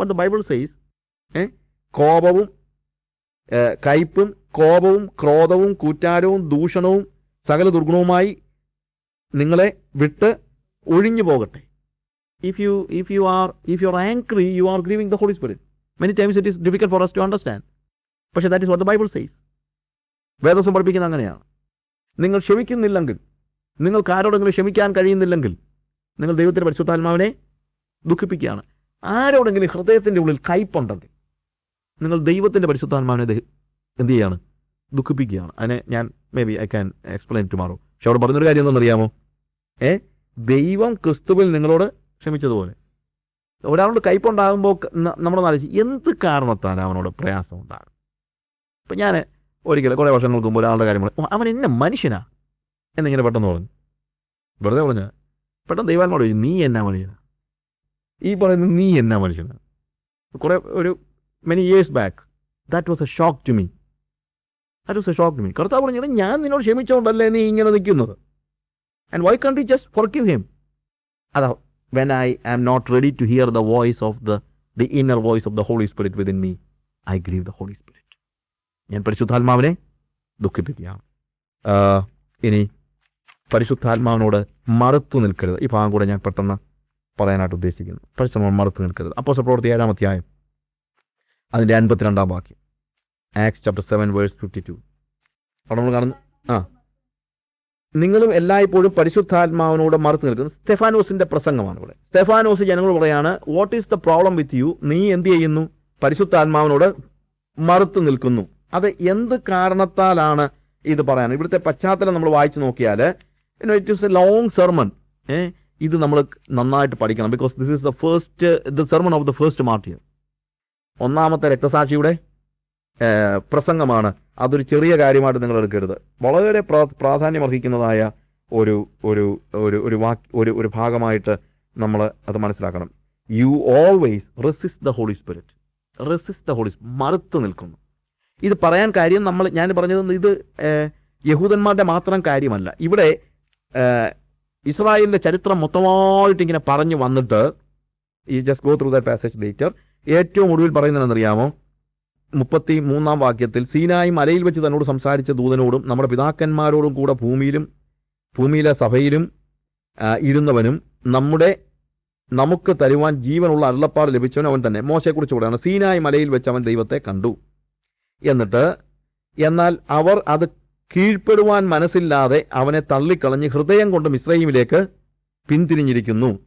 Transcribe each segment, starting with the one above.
But the Bible says ഏ കോപവും കയ്പും കോപവും ക്രോധവും കൂറ്റാരവും ദൂഷണവും സകല ദുർഗുണവുമായി നിങ്ങളെ വിട്ട് ഒഴിഞ്ഞു പോകട്ടെ. If you if you are if you are angry you are grieving the Holy Spirit many times it is difficult for us to understand പക്ഷേ that is what the Bible says വേദസം പഠിപ്പിക്കുന്ന അങ്ങനെയാണ്. നിങ്ങൾ ക്ഷമിക്കുന്നില്ലെങ്കിൽ നിങ്ങൾക്ക് ആരോടെങ്കിലും ക്ഷമിക്കാൻ കഴിയുന്നില്ലെങ്കിൽ നിങ്ങൾ ദൈവത്തിന്റെ പരിശുദ്ധാത്മാവിനെ ദുഃഖിപ്പിക്കുകയാണ്. ആരോടെങ്കിലും ഹൃദയത്തിന്റെ ഉള്ളിൽ കയ്പുണ്ടെങ്കിൽ നിങ്ങൾ ദൈവത്തിന്റെ പരിശുദ്ധാത്മാവിനെ എന്ത് ചെയ്യാണ്? ദുഃഖിപ്പിക്കുകയാണ്. അതിനെ ഞാൻ maybe I can explain tomorrow പക്ഷെ അവിടെ പറഞ്ഞൊരു കാര്യം എന്താണെന്നറിയാമോ ഏ? ദൈവം ക്രിസ്തുവിൽ നിങ്ങളോട് ക്ഷമിച്ചതുപോലെ. ഒരാളോട് കയ്പുണ്ടാകുമ്പോൾ നമ്മളൊന്ന് ആലോചിച്ച് എന്ത് കാരണത്താൽ അവനോട് പ്രയാസം ഉണ്ടാകും? ഇപ്പം ഞാൻ ഒരിക്കലും കുറേ വർഷങ്ങൾക്ക് മുമ്പ് ഒരാളുടെ കാര്യം പറഞ്ഞു. "ഓ, അവൻ എന്നെ മനുഷ്യനാ. എന്നിങ്ങനെ പെട്ടെന്ന് പറഞ്ഞു. വെറുതെ പറഞ്ഞ. പെട്ടെന്ന് ദൈവാത്മാട് ചോദിച്ചു നീ എന്നാ മനുഷ്യനാ? ഈ പറയുന്നത് നീ എന്നാ മനുഷ്യനാണ് കുറേ ഒരു many years back that was a shock to me that was a shock to me കർത്താവ് പറഞ്ഞത് ഞാൻ നിന്നോട് ക്ഷമിച്ചുകൊണ്ടല്ലേ നീ ഇങ്ങനെ നിൽക്കുന്നത്? And why can just forgive him അതാ when I am not ready to hear the voice of the the inner voice of the Holy Spirit within me I grieve the Holy Spirit ഞാൻ പരിശുദ്ധാത്മാവിനെ ദുഃഖിപ്പിക്കുകയാണ്. ഇനി പരിശുദ്ധാത്മാവിനോട് മറുത്തു നിൽക്കരുത്. ഈ ഭാഗം കൂടെ ഞാൻ പെട്ടെന്ന് പറയാനായിട്ട് ഉദ്ദേശിക്കുന്നു. പരിശ്രമം മറുത്തു നിൽക്കരുത്. അപ്പോൾ പ്രവൃത്തി ഏഴാം അധ്യായം. അതിന്റെ അൻപത്തിരണ്ടാം വാക്യം. Acts chapter seven verse fifty two അവിടെ നമ്മൾ കാണുന്നു. ആ. നിങ്ങളും എല്ലായ്പ്പോഴും പരിശുദ്ധാത്മാവിനോട് മറുത്തു നിൽക്കുന്നത് സ്റ്റെഫാനോസിന്റെ പ്രസംഗമാണ് ഇവിടെ. സ്റ്റെഫാനോസ് ജനങ്ങൾ പറയാണ് what is the problem with you നീ എന്ത് ചെയ്യുന്നു? പരിശുദ്ധാത്മാവിനോട് മറുത്തു നിൽക്കുന്നു. അത് എന്ത് കാരണത്താലാണ് ഇത് പറയാൻ? ഇവിടുത്തെ പശ്ചാത്തലം നമ്മൾ വായിച്ചു നോക്കിയാൽ it is a long sermon ഏ? ഇത് നമ്മൾ നന്നായിട്ട് പഠിക്കണം. Because this is the first the sermon of the first martyr ഒന്നാമത്തെ രക്തസാക്ഷിയുടെ പ്രസംഗമാണ്. അതൊരു ചെറിയ കാര്യമായിട്ട് നിങ്ങൾ എടുക്കരുത്. വളരെ പ്രാ- പ്രാധാന്യമർഹിക്കുന്നതായ ഒരു ഒരു ഒരു ഒരു വാക്ക് ഒരു ഒരു ഭാഗമായിട്ട് നമ്മൾ അത് മനസ്സിലാക്കണം. You always resist the Holy Spirit resist the Holy മറുത്ത് നിൽക്കുന്നു. ഇത് പറയാൻ കാര്യം നമ്മൾ ഞാൻ പറഞ്ഞത് ഇത് യഹൂദന്മാരുടെ മാത്രം കാര്യമല്ല. ഇവിടെ ഏഹ്, ഇസ്രായേലിന്റെ ചരിത്രം മൊത്തമായിട്ട് ഇങ്ങനെ പറഞ്ഞു വന്നിട്ട് ഈ just go through the passage later ഏറ്റവും ഒടുവിൽ പറയുന്നതെന്നറിയാമോ മുപ്പത്തി മൂന്നാം വാക്യത്തിൽ സീനായി മലയിൽ വെച്ച് തന്നോട് സംസാരിച്ച ദൂതനോടും നമ്മുടെ പിതാക്കന്മാരോടും കൂടെ ഭൂമിയിലും ഭൂമിയിലെ സഭയിലും ഇരുന്നവനും നമ്മുടെ നമുക്ക് തരുവാൻ ജീവനുള്ള അരുളപ്പാട് ലഭിച്ചവൻ അവൻ തന്നെ. മോശയെക്കുറിച്ച് പറയുകയാണ് സീനായി മലയിൽ വെച്ച് അവൻ ദൈവത്തെ കണ്ടു. എന്നിട്ട് എന്നാൽ അവർ അത് കീഴ്പ്പെടുവാൻ മനസ്സില്ലാതെ അവനെ തള്ളിക്കളഞ്ഞ് ഹൃദയം കൊണ്ട് മിശ്രയിമിലേക്ക് പിന്തിരിഞ്ഞിരിക്കുന്നു.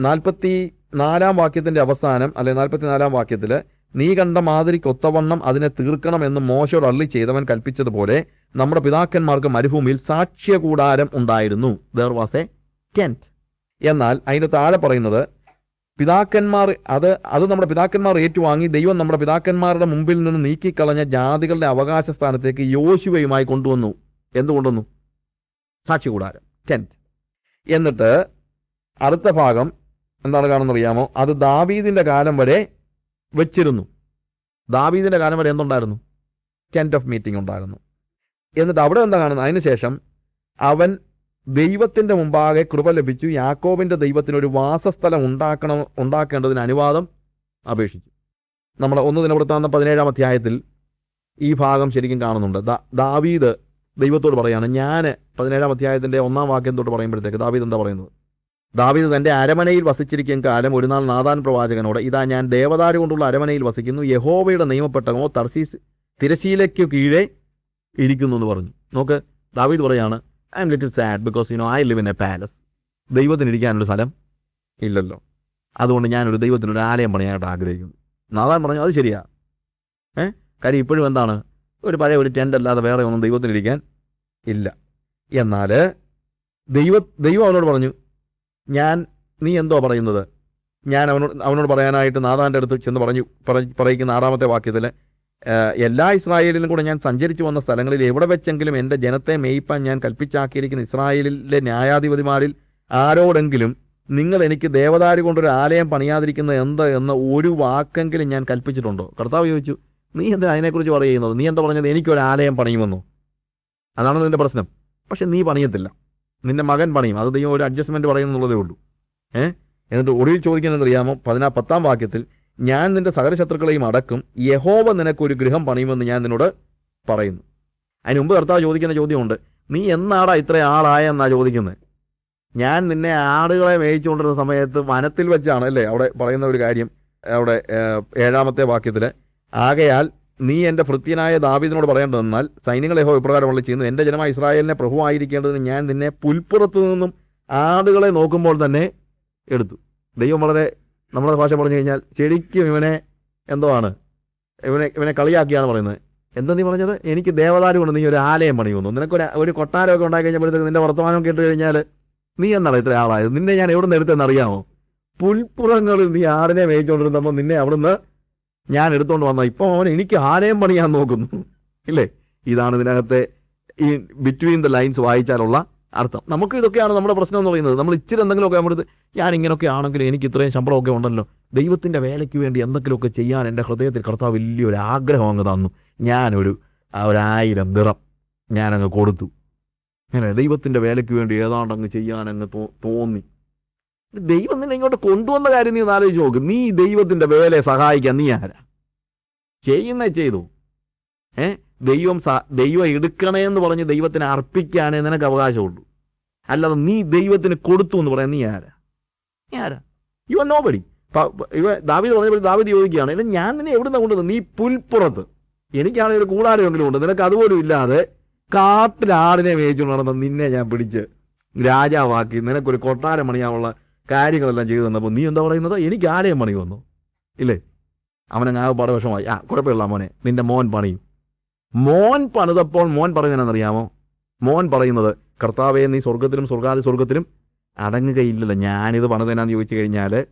നാൽപ്പത്തി നാലാം വാക്യത്തിന്റെ അവസാനം അല്ലെ നാൽപ്പത്തി നാലാം വാക്യത്തിൽ നീ കണ്ട മാതിരിക്ക് ഒത്തവണ്ണം അതിനെ തീർക്കണമെന്ന് മോശയോട് അള്ളി ചെയ്തവൻ കൽപ്പിച്ചതുപോലെ നമ്മുടെ പിതാക്കന്മാർക്ക് മരുഭൂമിയിൽ സാക്ഷ്യകൂടാരം ഉണ്ടായിരുന്നു. ദർ വാസ് എ ടെന്റ് എന്നാൽ അതിന്റെ താഴെ പറയുന്നത് പിതാക്കന്മാർ അത് അത് നമ്മുടെ പിതാക്കന്മാർ ഏറ്റുവാങ്ങി ദൈവം നമ്മുടെ പിതാക്കന്മാരുടെ മുമ്പിൽ നിന്ന് നീക്കിക്കളഞ്ഞ ജാതികളുടെ അവകാശ സ്ഥാനത്തേക്ക് യോശുവയുമായി കൊണ്ടുവന്നു. എന്തുകൊണ്ടുവന്നു? സാക്ഷി കൂടാരം ടെന്റ് എന്നിട്ട് അടുത്ത ഭാഗം എന്താണ് കാണുന്നറിയാമോ അത് ദാവീദിന്റെ കാലം വരെ വെച്ചിരുന്നു. ദാവീദിന്റെ കാലം വരെ എന്തുണ്ടായിരുന്നു? ടെന്റ് ഓഫ് മീറ്റിംഗ് ഉണ്ടായിരുന്നു. എന്നിട്ട് അവിടെ എന്താ കാണുന്നത്? അതിനുശേഷം അവൻ ദൈവത്തിന്റെ മുമ്പാകെ കൃപ ലഭിച്ചു. യാക്കോബിന്റെ ദൈവത്തിന് ഒരു വാസസ്ഥലം ഉണ്ടാക്കണം ഉണ്ടാക്കേണ്ടതിന് അനുവാദം അപേക്ഷിച്ചു. നമ്മൾ ഒന്ന് ദിനവൃത്താന്തം പതിനേഴാം അധ്യായത്തിൽ ഈ ഭാഗം ശരിക്കും കാണുന്നുണ്ട്. ദാവീദ് ദൈവത്തോട് പറയാണ് ഞാൻ പതിനേഴാം അധ്യായത്തിന്റെ ഒന്നാം വാക്യം തൊട്ട് പറയുമ്പോഴത്തേക്ക് ദാവീദ് എന്താ പറയുന്നത്? ദാവീദ് തന്റെ അരമനയിൽ വസിച്ചിരിക്കും കാലം ഒരു നാൾ നാദാൻ പ്രവാചകനോട് ഇതാ ഞാൻ ദേവദാരു കൊണ്ടുള്ള അരമനയിൽ വസിക്കുന്നു യഹോവയുടെ നിയമപ്പെട്ടകമോ തർസീസ് തിരശീലയ്ക്കു കീഴേ ഇരിക്കുന്നു എന്ന് പറഞ്ഞു. നോക്ക് ദാവീദ് പറയാണ് I am little sad because you know I live in a palace ദൈവത്തിന് ഇരിക്കാനൊരു സ്ഥലം ഇല്ലല്ലോ. അതുകൊണ്ട് ഞാനൊരു ദൈവത്തിനൊരു ആലയം പണിയാനായിട്ട് ആഗ്രഹിക്കുന്നു. നാദാൻ പറഞ്ഞു അത് ശരിയാ. ഏ? കാര്യം ഇപ്പോഴും എന്താണ്? ഒരു പഴയ ഒരു ടെന്റ് അല്ലാതെ വേറെ ഒന്നും ദൈവത്തിനിരിക്കാൻ ഇല്ല. എന്നാൽ ദൈവ ദൈവം അവനോട് പറഞ്ഞു ഞാൻ നീ എന്തോ പറയുന്നത്? ഞാൻ അവനോട് അവനോട് പറയാനായിട്ട് നാദാന്റെ അടുത്ത് ചെന്ന് പറഞ്ഞു പറ- പറയിക്കുന്ന ആറാമത്തെ വാക്യത്തിൽ എല്ലാ ഇസ്രായേലിലും കൂടെ ഞാൻ സഞ്ചരിച്ചു വന്ന സ്ഥലങ്ങളിൽ എവിടെ വെച്ചെങ്കിലും എന്റെ ജനത്തെ മേയിപ്പാൻ ഞാൻ കൽപ്പിച്ചാക്കിയിരിക്കുന്ന ഇസ്രായേലിലെ ന്യായാധിപതിമാരിൽ ആരോടെങ്കിലും നിങ്ങൾ എനിക്ക് ദേവതാരി കൊണ്ടൊരു ആലയം പണിയാതിരിക്കുന്നത് എന്ത് എന്ന ഒരു വാക്കെങ്കിലും ഞാൻ കൽപ്പിച്ചിട്ടുണ്ടോ? കർത്താവ് ചോദിച്ചു നീ എന്താ അതിനെക്കുറിച്ച് പറയുന്നത് നീ എന്താ പറഞ്ഞത്? എനിക്കൊരു ആലയം പണിയുമെന്നോ? അതാണ് നിന്റെ പ്രശ്നം. പക്ഷെ നീ പണിയത്തില്ല. നിന്റെ മകൻ പണിയും. അത് ദൈവം ഒരു അഡ്ജസ്റ്റ്മെന്റ് പറയുന്നുള്ളതേ ഉള്ളൂ. ഏഹ് എന്നിട്ട് ഒടുവിൽ ചോദിക്കുന്നത് അറിയാമോ പതിനാ പത്താം വാക്യത്തിൽ ഞാൻ നിന്റെ സകല ശത്രുക്കളെയും അടക്കും. യഹോവ നിനക്കൊരു ഗൃഹം പണിയുമെന്ന് ഞാൻ നിന്നോട് പറയുന്നു. അതിന് മുമ്പ് കർത്താവ് ചോദിക്കുന്ന ചോദ്യമുണ്ട്. നീ എന്നാടാ ഇത്ര ആളായെന്നാ ചോദിക്കുന്നത്? ഞാൻ നിന്നെ ആടുകളെ മേയിച്ചുകൊണ്ടിരുന്ന സമയത്ത് വനത്തിൽ വെച്ചാണ് അല്ലേ? അവിടെ പറയുന്ന ഒരു കാര്യം അവിടെ ഏഴാമത്തെ വാക്യത്തിൽ ആകയാൽ നീ എന്റെ ഭൃത്യനായ ദാവീദിനോട് പറയേണ്ടതെന്നാൽ സൈന്യങ്ങൾ യഹോ ഇപ്രകാരമുള്ള ചെയ്യുന്നു. എന്റെ ജനമായ ഇസ്രായേലിനെ പ്രഭുവായിരിക്കേണ്ടതിന് ഞാൻ നിന്നെ പുൽപ്പുറത്തു നിന്നും ആടുകളെ നോക്കുമ്പോൾ തന്നെ എടുത്തു. ദൈവം വളരെ നമ്മുടെ ഭാഷ പറഞ്ഞു കഴിഞ്ഞാൽ ശരിക്കും ഇവനെ എന്തോ ആണ്. ഇവനെ ഇവനെ കളിയാക്കിയാണ് പറയുന്നത്. എന്താ നീ പറഞ്ഞത്? എനിക്ക് ദേവദാരു കൊണ്ട് നീ ഒരു ആലയം പണിയുന്നു. നിനക്കൊരു ഒരു കൊട്ടാരമൊക്കെ ഉണ്ടാക്കി കഴിഞ്ഞപ്പോഴത്തേക്ക് നിന്റെ വർത്തമാനം കേട്ട് കഴിഞ്ഞാൽ നീ എന്നാണ് ഇത്ര ആളായത്? നിന്നെ ഞാൻ എവിടെ നിന്ന് എടുത്തെന്ന് അറിയാമോ? പുൽപ്പുറങ്ങളിൽ നീ ആടിനെ മേയിച്ചുകൊണ്ടിരുന്നപ്പോൾ നിന്നെ അവിടുന്ന് ഞാൻ എടുത്തുകൊണ്ട് വന്ന. ഇപ്പം അവൻ എനിക്ക് ആലയം പണിയാൻ നോക്കുന്നു. ഇല്ലേ? ഇതാണ് ഇതിനകത്തെ ഈ ബിറ്റ്വീൻ ദ ലൈൻസ് വായിച്ചാലുള്ള അർത്ഥം. നമുക്ക് ഇതൊക്കെയാണ് നമ്മുടെ പ്രശ്നം എന്ന് പറയുന്നത്. നമ്മൾ ഇച്ചിരി എന്തെങ്കിലുമൊക്കെ നമ്മുടെ ഞാൻ ഇങ്ങനെയൊക്കെ ആണെങ്കിൽ എനിക്ക് ഇത്രയും ശമ്പളമൊക്കെ ഉണ്ടല്ലോ. ദൈവത്തിന്റെ വേലയ്ക്ക് വേണ്ടി എന്തെങ്കിലുമൊക്കെ ചെയ്യാൻ എന്റെ ഹൃദയത്തിൽ കർത്താവ് വലിയൊരു ആഗ്രഹം അങ്ങ് തന്നു. ഞാനൊരു ഒരായിരം ദിറം ഞാനങ്ങ് കൊടുത്തു. അങ്ങനെ ദൈവത്തിന്റെ വേലയ്ക്ക് വേണ്ടി ഏതാണ്ട് അങ്ങ് ചെയ്യാൻ തോ തോന്നി. ദൈവം നിന്നെ ഇങ്ങോട്ട് കൊണ്ടുവന്ന കാര്യം നീ ആലോചിച്ച് നോക്ക്. നീ ദൈവത്തിന്റെ വേലയെ സഹായിക്കാൻ നീ ആരാ? ചെയ്യുന്നേ ചെയ്തു? ഏ? ദൈവം ദൈവം എടുക്കണേ എന്ന് പറഞ്ഞ് ദൈവത്തിന് അർപ്പിക്കാനേ നിനക്ക് അവകാശമുള്ളൂ. അല്ലാതെ നീ ദൈവത്തിന് കൊടുത്തു എന്ന് പറയാൻ നീ ആരാ? നീ ആരാ? യു ആർ നോ ബഡി ദാവിദ് പറഞ്ഞപ്പോൾ ദാവിദ് ചോദിക്കുകയാണ് ഇല്ല ഞാൻ നിന്നെ എവിടുന്ന കൊണ്ടുവന്നത്? നീ പുൽപ്പുറത്ത്. എനിക്കാണെങ്കിൽ ഒരു കൂടാരമെങ്കിലും ഉണ്ട്. നിനക്ക് അതുപോലും ഇല്ലാതെ കാട്ടിലാടിനെ മേയിച്ചുകൊണ്ട് നടന്ന നിന്നെ ഞാൻ പിടിച്ച് രാജാവാക്കി. നിനക്കൊരു കൊട്ടാരം പണിയാനുള്ള കാര്യങ്ങളെല്ലാം ചെയ്തു തന്നപ്പോൾ നീ എന്താ പറയുന്നത്? എനിക്ക് ആലയം പണി വന്നു. ഇല്ലേ? അവനങ്ങ് ആ പടവശമായി ആ കുഴപ്പമില്ല മോനെ. നിന്റെ മോൻ പണിയും. മോൻ പണിതപ്പോൾ മോൻ പറയുന്നതെന്നറിയാമോ മോൻ പറയുന്നത് കർത്താവെ നീ സ്വർഗത്തിലും സ്വർഗാതി സ്വർഗത്തിലും അടങ്ങുകയില്ലല്ലോ. ഞാനിത് പണിതെന്നാന്ന് ചോദിച്ചു കഴിഞ്ഞാൽ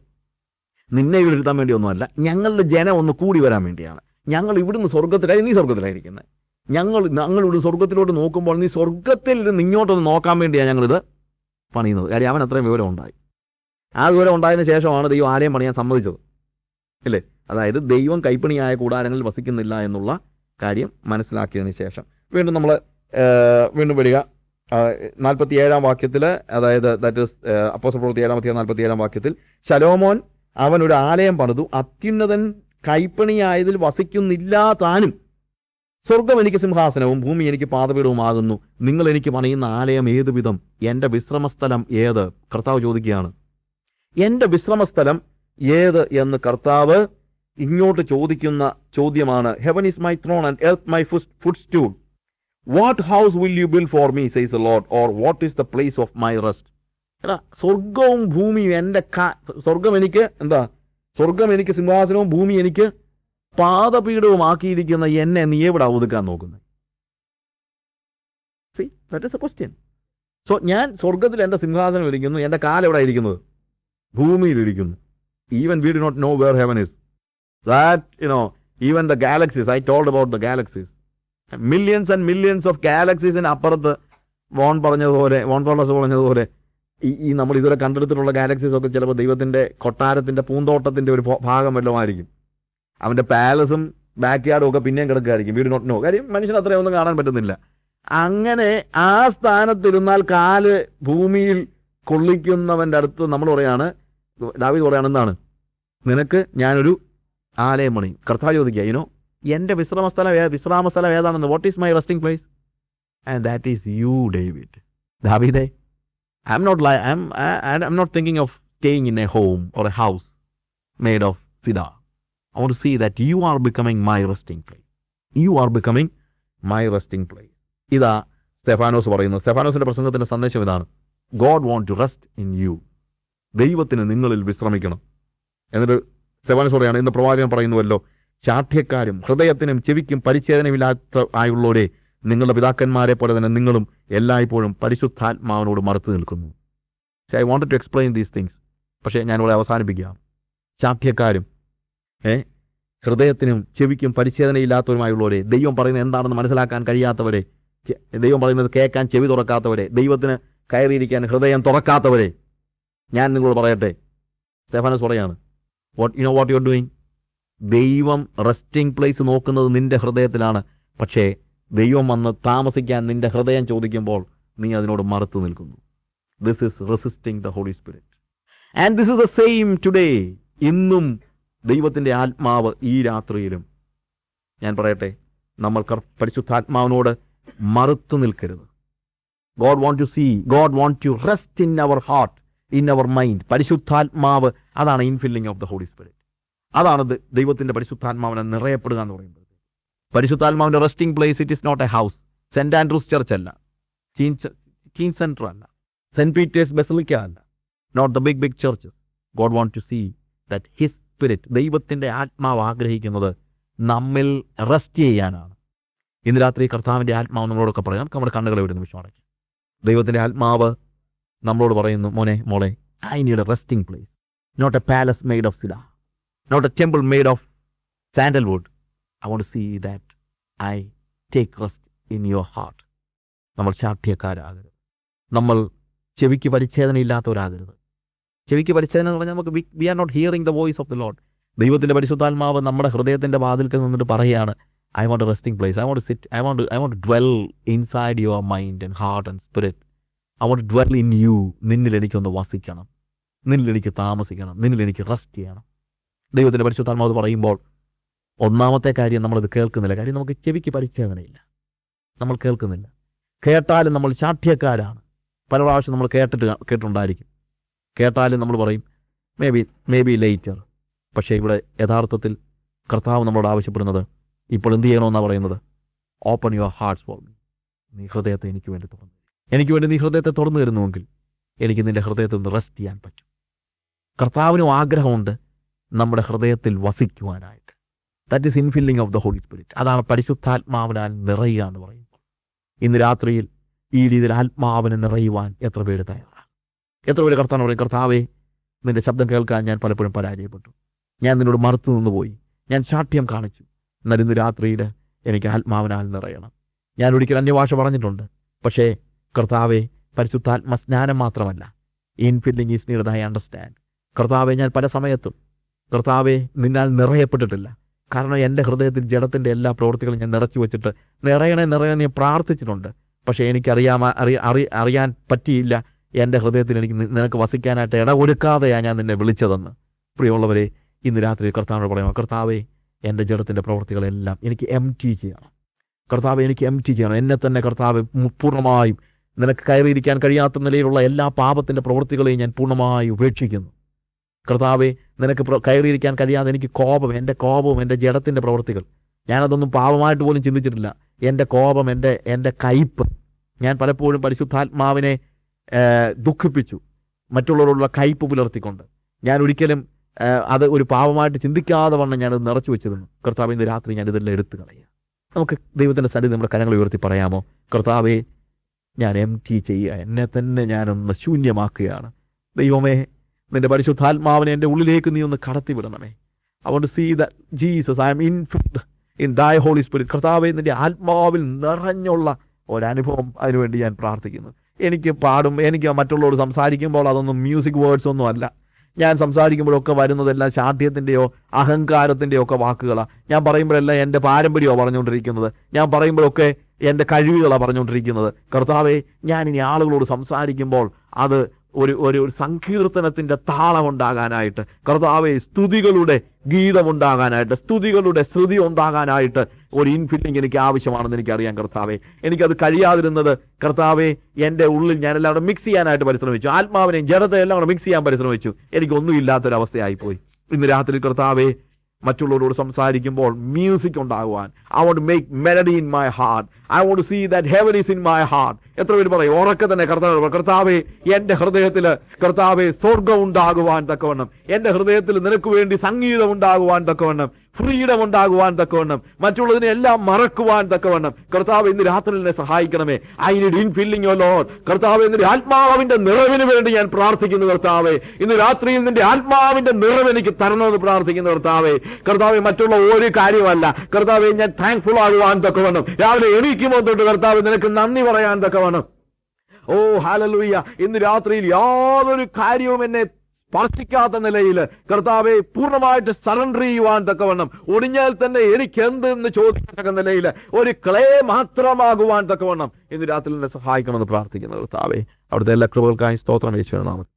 നിന്നെ വീഴ്ത്താൻ വേണ്ടി ഒന്നുമല്ല ഞങ്ങളുടെ ജനം ഒന്ന് കൂടി വരാൻ വേണ്ടിയാണ്. ഞങ്ങൾ ഇവിടുന്ന് സ്വർഗത്തിലായി നീ സ്വർഗത്തിലായിരിക്കുന്നത് ഞങ്ങൾ ഞങ്ങൾ ഇവിടെ സ്വർഗത്തിലോട്ട് നോക്കുമ്പോൾ നീ സ്വർഗത്തിൽ ഇരുന്ന് ഇങ്ങോട്ടൊന്ന് നോക്കാൻ വേണ്ടിയാണ് ഞങ്ങളിത് പണിയുന്നത്. കാര്യം അവൻ അത്രയും വിവരം ഉണ്ടായി. ആ വിവരം ഉണ്ടായതിന് ശേഷമാണ് ദൈവം ആരെയും പണിയാൻ സമ്മതിച്ചത്. അല്ലേ? അതായത് ദൈവം കൈപ്പണിയായ കൂടാരങ്ങളിൽ വസിക്കുന്നില്ല എന്നുള്ള കാര്യം മനസ്സിലാക്കിയതിന് ശേഷം. വീണ്ടും നമ്മൾ വീണ്ടും വരിക. നാൽപ്പത്തി ഏഴാം വാക്യത്തിൽ അതായത് ദാറ്റ് ഇസ് അപ്പോസ പ്രവൃത്തി ഏഴാമത്തെ നാൽപ്പത്തി ഏഴാം വാക്യത്തിൽ ശലോമോൻ അവൻ ഒരു ആലയം പണിതു അത്യുന്നതൻ കൈപ്പണിയായതിൽ വസിക്കുന്നില്ല താനും. സ്വർഗം എനിക്ക് സിംഹാസനവും ഭൂമി എനിക്ക് പാതപീഠവുമാകുന്നു നിങ്ങൾ എനിക്ക് പണിയുന്ന ആലയം ഏത് വിധം? എന്റെ വിശ്രമസ്ഥലം ഏത്? കർത്താവ് ചോദിക്കുകയാണ്. എന്റെ വിശ്രമസ്ഥലം ഏത് എന്ന് കർത്താവ് ഇങ്ങോട്ട് ചോദിക്കുന്ന ചോദ്യമാണ് heaven is my throne and earth my footstool what house will you build for me says Lord or what is the place of my rest എടാ സ്വർഗവും ഭൂമിയും എന്റെ സ്വർഗം എനിക്ക് എന്താ? സ്വർഗം എനിക്ക് സിംഹാസനവും ഭൂമി എനിക്ക് പാദപീഠവും ആക്കിയിരിക്കുന്ന എന്നെ നീ എവിടെ ഒതുക്കാൻ നോക്കുന്നത്? See that is a question so ഞാൻ സ്വർഗത്തിൽ എന്റെ സിംഹാസനം ഇരിക്കുന്നു എന്റെ കാലെവിടെ ഇരിക്കുന്നത്? ഭൂമിയിൽ ഇരിക്കുന്നു. Even we did not know where heaven is that know even the galaxies i told about the galaxies. Millions and millions of galaxies in അപ്പുറത്ത്. വോൺ പറഞ്ഞതുപോലെ വോൺ ഫോളസ് പറഞ്ഞതുപോലെ ഈ ഈ നമ്മൾ ഇതുവരെ കണ്ടെടുത്തിട്ടുള്ള ഗാലക്സീസ് ഒക്കെ ചിലപ്പോൾ ദൈവത്തിന്റെ കൊട്ടാരത്തിന്റെ പൂന്തോട്ടത്തിന്റെ ഒരു ഭാഗം വല്ലതും ആയിരിക്കും. അവന്റെ പാലസും ബാക്ക് യാർഡും ഒക്കെ പിന്നെയും കിടക്കുകയായിരിക്കും വീട് നോട്ട് നോ കാര്യം മനുഷ്യൻ അത്രയും ഒന്നും കാണാൻ പറ്റുന്നില്ല. അങ്ങനെ ആ സ്ഥാനത്തിരുന്നാൽ കാൽ ഭൂമിയിൽ കൊള്ളിക്കുന്നവന്റെ അടുത്ത് നമ്മൾ പറയാണ് ദാവീദ് പറയാണ് എന്താണ്? നിനക്ക് ഞാനൊരു ആലയം മണി കർത്താവ് ചോദിക്കുക യുനോ എന്റെ വിശ്രമസ്ഥലം ഏ- വിശ്രാമസ്ഥലം ഏതാണെന്ന്? What is my resting place and that is you David ദാവിദേ I am not lie I am I am not thinking of staying in a home or a house made of cedar I want see that you are becoming my resting place you are becoming my resting place. ഇതാ Stephanos പറയുന്നത് സ്റ്റെഫാനോസിന്റെ പ്രസംഗത്തിന്റെ സന്ദേശം ഇതാണ്. God want to rest in you ദൈവത്തിന് നിങ്ങളിൽ വിശ്രമിക്കണം. എന്നിട്ട് സ്റ്റെഫാനോസ് പറയാണ് ഇന്ന് പ്രവാചകൻ പറയുന്നുവല്ലോ. ചാഠ്യക്കാരും ഹൃദയത്തിനും ചെവിക്കും പരിച്ഛേദനമില്ലാത്ത ആയുള്ളവരെ നിങ്ങളുടെ പിതാക്കന്മാരെ പോലെ തന്നെ നിങ്ങളും എല്ലായ്പ്പോഴും പരിശുദ്ധാത്മാവിനോട് മറുത്തു നിൽക്കുന്നു. I want to explain these things പക്ഷേ ഞാനിവിടെ അവസാനിപ്പിക്കാം. ചാഠ്യക്കാരും ഏ ഹൃദയത്തിനും ചെവിക്കും പരിച്ഛേദനയില്ലാത്തവരുമായുള്ളവരെ ദൈവം പറയുന്നത് എന്താണെന്ന് മനസ്സിലാക്കാൻ കഴിയാത്തവരെ ദൈവം പറയുന്നത് കേൾക്കാൻ ചെവി തുറക്കാത്തവരെ ദൈവത്തിന് കയറിയിരിക്കാൻ ഹൃദയം തുറക്കാത്തവരെ ഞാൻ നിങ്ങളോട് പറയട്ടെ. സ്റ്റെഫാനസ് പറയാണ് what you know what you are doing ദൈവം റെസ്റ്റിംഗ് പ്ലേസ് നോക്കുന്നത് നിന്റെ ഹൃദയത്തിലാണ്. പക്ഷേ ദൈവം വന്ന് താമസിക്കാൻ നിന്റെ ഹൃദയം ചോദിക്കുമ്പോൾ നീ അതിനോട് മറുത്തു നിൽക്കുന്നു. This is resisting the Holy Spirit and this is the same today ഇന്നും ദൈവത്തിന്റെ ആത്മാവ് ഈ രാത്രിയിലും. ഞാൻ പറയട്ടെ നമ്മൾ പരിശുദ്ധാത്മാവിനോട് മറുത്തു നിൽക്കരുത്. God want to see God want to rest in our heart in our mind പരിശുദ്ധാത്മാവ് അതാണ് infilling of the Holy Spirit അതാണ് ദൈവത്തിന്റെ പരിശുദ്ധാത്മാവിനെ നിറയപ്പെടുക എന്ന് പറയുന്നത്. പരിശുദ്ധാത്മാവിന്റെ resting place it is not a house Saint Andrews church അല്ല. കീൻ സെന്റർ അല്ല. സെന്റ് പീറ്റേഴ്സ് ബെസലിക്ക അല്ല. Not the big big church God want to see that his spirit ദൈവത്തിന്റെ ആത്മാവ് ആഗ്രഹിക്കുന്നത് നമ്മിൽ റെസ്റ്റ് ചെയ്യാനാണ്. ഇന്ന് രാത്രി കർത്താവിന്റെ ആത്മാവ് നമ്മളോടൊക്കെ പറയാം. നമുക്ക് നമ്മുടെ കണ്ണുകളെ ഒരു നിമിഷം അടയ്ക്കും ദൈവത്തിന്റെ ആത്മാവ് നമ്മളോട് പറയുന്നു മോനെ മോളെ I need a resting place not a palace made of സില not a temple made of sandalwood I want see that I take rest in your heart നമ്മൾ ശാഠ്യക്കാരാകരുത്. നമ്മൾ ചെവിക്ക് പരിച്ഛേദന പരിച്ഛേദനയില്ലാത്തവരാകരുത്. ചെവിക്ക് പരിച്ഛേദന എന്ന് പറഞ്ഞാൽ നമുക്ക് we are not hearing the voice of the Lord ദൈവത്തിന്റെ പരിശുദ്ധാത്മാവ് നമ്മുടെ ഹൃദയത്തിന്റെ വാതിൽക്കൽ നിന്നിട്ട് പറയുകയാണ് I want resting place I want sit I want I want dwell inside your mind and heart and spirit I want dwell in you നിന്നിൽ എനിക്കൊന്ന് വസിക്കണം. നിന്നിൽ എനിക്ക് താമസിക്കണം. നിന്നിൽ എനിക്ക് റെസ്റ്റ് ചെയ്യണം. ദൈവത്തിന്റെ പരിശുദ്ധാത്മാവ് പറയുമ്പോൾ ഒന്നാമത്തെ കാര്യം നമ്മളിത് കേൾക്കുന്നില്ല. കാര്യം നമുക്ക് ചെവിക്ക് പരിച്ഛേദനയില്ല. നമ്മൾ കേൾക്കുന്നില്ല. കേട്ടാലും നമ്മൾ ചാഠ്യക്കാരാണ് പല പ്രാവശ്യം നമ്മൾ കേട്ടിട്ട് കേട്ടിട്ടുണ്ടായിരിക്കും. കേട്ടാലും നമ്മൾ പറയും maybe maybe later പക്ഷേ ഇവിടെ യഥാർത്ഥത്തിൽ കർത്താവ് നമ്മളോട് ആവശ്യപ്പെടുന്നത് ഇപ്പോൾ എന്ത് ചെയ്യണമെന്നാണ് പറയുന്നത്? Open your hearts for me നീ ഹൃദയത്തെ എനിക്ക് വേണ്ടി തുറന്നു. എനിക്ക് വേണ്ടി നീ ഹൃദയത്തെ തുറന്നു തരുന്നുവെങ്കിൽ എനിക്ക് നിന്റെ ഹൃദയത്തിൽ നിന്ന് റെസ്റ്റ് ചെയ്യാൻ പറ്റും. കർത്താവിനും ആഗ്രഹമുണ്ട് നമ്മുടെ ഹൃദയത്തിൽ വസിക്കുവാനായിട്ട്. That is infilling of the Holy Spirit അതാണ് പരിശുദ്ധാത്മാവിനാൽ നിറയുക എന്ന് പറയുന്നത്. ഇന്ന് രാത്രിയിൽ ഈ രീതിയിൽ ആത്മാവിനെ നിറയുവാൻ എത്ര പേര് തയ്യാറാണ്? എത്ര പേര് കർത്താവ് പറയും കർത്താവേ നിന്റെ ശബ്ദം കേൾക്കാൻ ഞാൻ പലപ്പോഴും പരാജയപ്പെട്ടു. ഞാൻ നിന്നോട് മറുത്തു നിന്ന് പോയി ഞാൻ ശാഠ്യം കാണിച്ചു. എന്നാൽ ഇന്ന് രാത്രിയിൽ എനിക്ക് ആത്മാവിനാൽ നിറയണം. ഞാൻ ഒരിക്കൽ അന്യഭാഷ പറഞ്ഞിട്ടുണ്ട്. പക്ഷേ കർത്താവെ പരിശുദ്ധാത്മ സ്നാനം മാത്രമല്ല. Infilling is need I understand കർത്താവെ ഞാൻ പല സമയത്തും കർത്താവെ നിന്നാൽ നിറയപ്പെട്ടിട്ടില്ല. കാരണം എന്റെ ഹൃദയത്തിൽ ജഡത്തിന്റെ എല്ലാ പ്രവൃത്തികളും ഞാൻ നിറച്ചു വെച്ചിട്ട് നിറയണേ നിറയണേ ഞാൻ പ്രാർത്ഥിച്ചിട്ടുണ്ട്. പക്ഷേ എനിക്കറിയാമ അറിയ അറി അറിയാൻ പറ്റിയില്ല. എന്റെ ഹൃദയത്തിൽ എനിക്ക് നിനക്ക് വസിക്കാനായിട്ട് ഇട ഒരുക്കാതെയാണ് ഞാൻ നിന്നെ വിളിച്ചതെന്ന്. പ്രിയമുള്ളവരെ ഇന്ന് രാത്രി കർത്താവിനോട് പറയാം കർത്താവെ എന്റെ ജഡത്തിന്റെ പ്രവൃത്തികളെല്ലാം എനിക്ക് എം ടി ചെയ്യണം. കർത്താവ് എനിക്ക് എം ടി ചെയ്യണം. എന്നെ തന്നെ കർത്താവ് പൂർണമായും നിനക്ക് കയറിയിരിക്കാൻ കഴിയാത്ത നിലയിലുള്ള എല്ലാ പാപത്തിന്റെ പ്രവൃത്തികളെയും ഞാൻ പൂർണമായി ഉപേക്ഷിക്കുന്നു. കർത്താവെ നിനക്ക് കയറിയിരിക്കാൻ കഴിയാതെ എനിക്ക് കോപം എന്റെ കോപവും എന്റെ ജഡത്തിന്റെ പ്രവൃത്തികൾ. ഞാനതൊന്നും പാപമായിട്ട് പോലും ചിന്തിച്ചിട്ടില്ല. എന്റെ കോപം എന്റെ എന്റെ കയ്പ്. ഞാൻ പലപ്പോഴും പരിശുദ്ധാത്മാവിനെ ദുഃഖിപ്പിച്ചു. മറ്റുള്ളവരോടുള്ള കയ്പ് പുലർത്തിക്കൊണ്ട്. ഞാൻ ഒരിക്കലും അത് ഒരു പാപമായിട്ട് ചിന്തിക്കാതെ വണ്ണം ഞാനത് നിറച്ചു വെച്ചിരുന്നു. കർത്താവ് ഇന്ന് രാത്രി ഞാൻ ഇതെല്ലാം എടുത്തു കളയുക. നമുക്ക് ദൈവത്തിന്റെ സന്നിധി നമ്മുടെ കരങ്ങൾ ഉയർത്തി പറയാമോ? കർത്താവെ ഞാൻ എം ടി ചെയ്യുക. എന്നെ തന്നെ ഞാനൊന്ന് ശൂന്യമാക്കുകയാണ്. ദൈവമേ നിന്റെ പരിശുദ്ധാത്മാവിനെ എന്റെ ഉള്ളിലേക്ക് നീ ഒന്ന് കടത്തി വിടണമേ അതുകൊണ്ട് see the Jesus I am in in thy Holy Spirit കർത്താവെ നിന്റെ ആത്മാവിൽ നിറഞ്ഞുള്ള ഒരനുഭവം അതിനുവേണ്ടി ഞാൻ പ്രാർത്ഥിക്കുന്നു. എനിക്ക് പാടും എനിക്ക് മറ്റുള്ളവരോട് സംസാരിക്കുമ്പോൾ അതൊന്നും മ്യൂസിക് വേർഡ്സ് ഒന്നും അല്ല. ഞാൻ സംസാരിക്കുമ്പോഴൊക്കെ വരുന്നതെല്ലാം ശാഠ്യത്തിന്റെയോ അഹങ്കാരത്തിന്റെയോ ഒക്കെ വാക്കുകളാണ് ഞാൻ പറയുമ്പോഴെല്ലാം എന്റെ പാരമ്പര്യമോ പറഞ്ഞുകൊണ്ടിരിക്കുന്നത്. ഞാൻ പറയുമ്പോഴൊക്കെ എന്റെ കഴിവുകളാണ് പറഞ്ഞുകൊണ്ടിരിക്കുന്നത്. കർത്താവെ ഞാൻ ഇനി ആളുകളോട് സംസാരിക്കുമ്പോൾ അത് ഒരു ഒരു സങ്കീർത്തനത്തിന്റെ താളമുണ്ടാകാനായിട്ട് കർത്താവെ സ്തുതികളുടെ ഗീതമുണ്ടാകാനായിട്ട് സ്തുതികളുടെ ശ്രുതി ഉണ്ടാകാനായിട്ട് ഒരു ഇൻഫില്ലിംഗ് എനിക്ക് ആവശ്യമാണെന്ന് എനിക്കറിയാം കർത്താവെ. എനിക്കത് കഴിയാതിരുന്നത് കർത്താവെ എന്റെ ഉള്ളിൽ ഞാൻ എല്ലാം കൂടെ മിക്സ് ചെയ്യാനായിട്ട് പരിശ്രമിച്ചു. ആത്മാവിനെയും ജഡത്തെ എല്ലാം കൂടെ മിക്സ് ചെയ്യാൻ പരിശ്രമിച്ചു. എനിക്കൊന്നും ഇല്ലാത്തൊരവസ്ഥയായിപ്പോയി ഇന്ന് രാത്രി കർത്താവെ മറ്റുള്ളവരോട് സംസാരിക്കുമ്പോൾ മ്യൂസിക് ഉണ്ടാകുവാൻ. I want make melody in my heart I want see that heaven is in my heart എത്ര പേര് പറയും? ഉറക്കെ തന്നെ കർത്താവ് കർത്താവെ എന്റെ ഹൃദയത്തിൽ കർത്താവെ സ്വർഗം ഉണ്ടാകുവാൻ തക്കവണ്ണം. എന്റെ ഹൃദയത്തിൽ നിനക്ക് വേണ്ടി സംഗീതം ഉണ്ടാകുവാൻ തക്കവണ്ണം. ഫ്രീഡം ഉണ്ടാകുവാൻ തക്കവണ്ണം. മറ്റുള്ളതിനെ എല്ലാം മറക്കുവാൻ തക്കവണ്ണം. കർത്താവ് ഇന്ന് രാത്രി എന്നെ സഹായിക്കണമേ. I need infilling your Lord കർത്താവ് ഇന്ന് ആത്മാവിന്റെ നിറവിന് വേണ്ടി ഞാൻ പ്രാർത്ഥിക്കുന്നു കർത്താവെ. ഇന്ന് രാത്രിയിൽ നിന്റെ ആത്മാവിന്റെ നിറവ് എനിക്ക് തരണമെന്ന് പ്രാർത്ഥിക്കുന്നു കർത്താവേ. കർത്താവെ മറ്റുള്ള ഒരു കാര്യമല്ല. കർത്താവെ ഞാൻ താങ്ക്ഫുൾ ആകുവാൻ തക്കവണ്ണം. രാവിലെ എണീക്കുമ്പോൾ തൊട്ട് കർത്താവ് നിനക്ക് നന്ദി പറയാൻ തക്കവണ്ണം. ഓ ഹാലലൂയ്യ ഇന്ന് രാത്രിയിൽ യാതൊരു കാര്യവും എന്നെ സ്പർശിക്കാത്ത നിലയിൽ കർത്താവെ പൂർണമായിട്ട് സറണ്ടർ ചെയ്യുവാൻ തക്കവണ്ണം ഒടിഞ്ഞാൽ തന്നെ എനിക്ക് എന്ത് എന്ന് ചോദിക്കത്തക്ക നിലയിൽ ഒരു ക്ലേ മാത്രമാകുവാൻ തക്കവണ്ണം. ഇന്ന് രാത്രി എന്നെ സഹായിക്കണമെന്ന് പ്രാർത്ഥിക്കുന്നു കർത്താവെ അവിടുത്തെ എല്ലാ കൃപകൾക്കായി സ്തോത്രം വെച്ചു നാമത്തിൽ.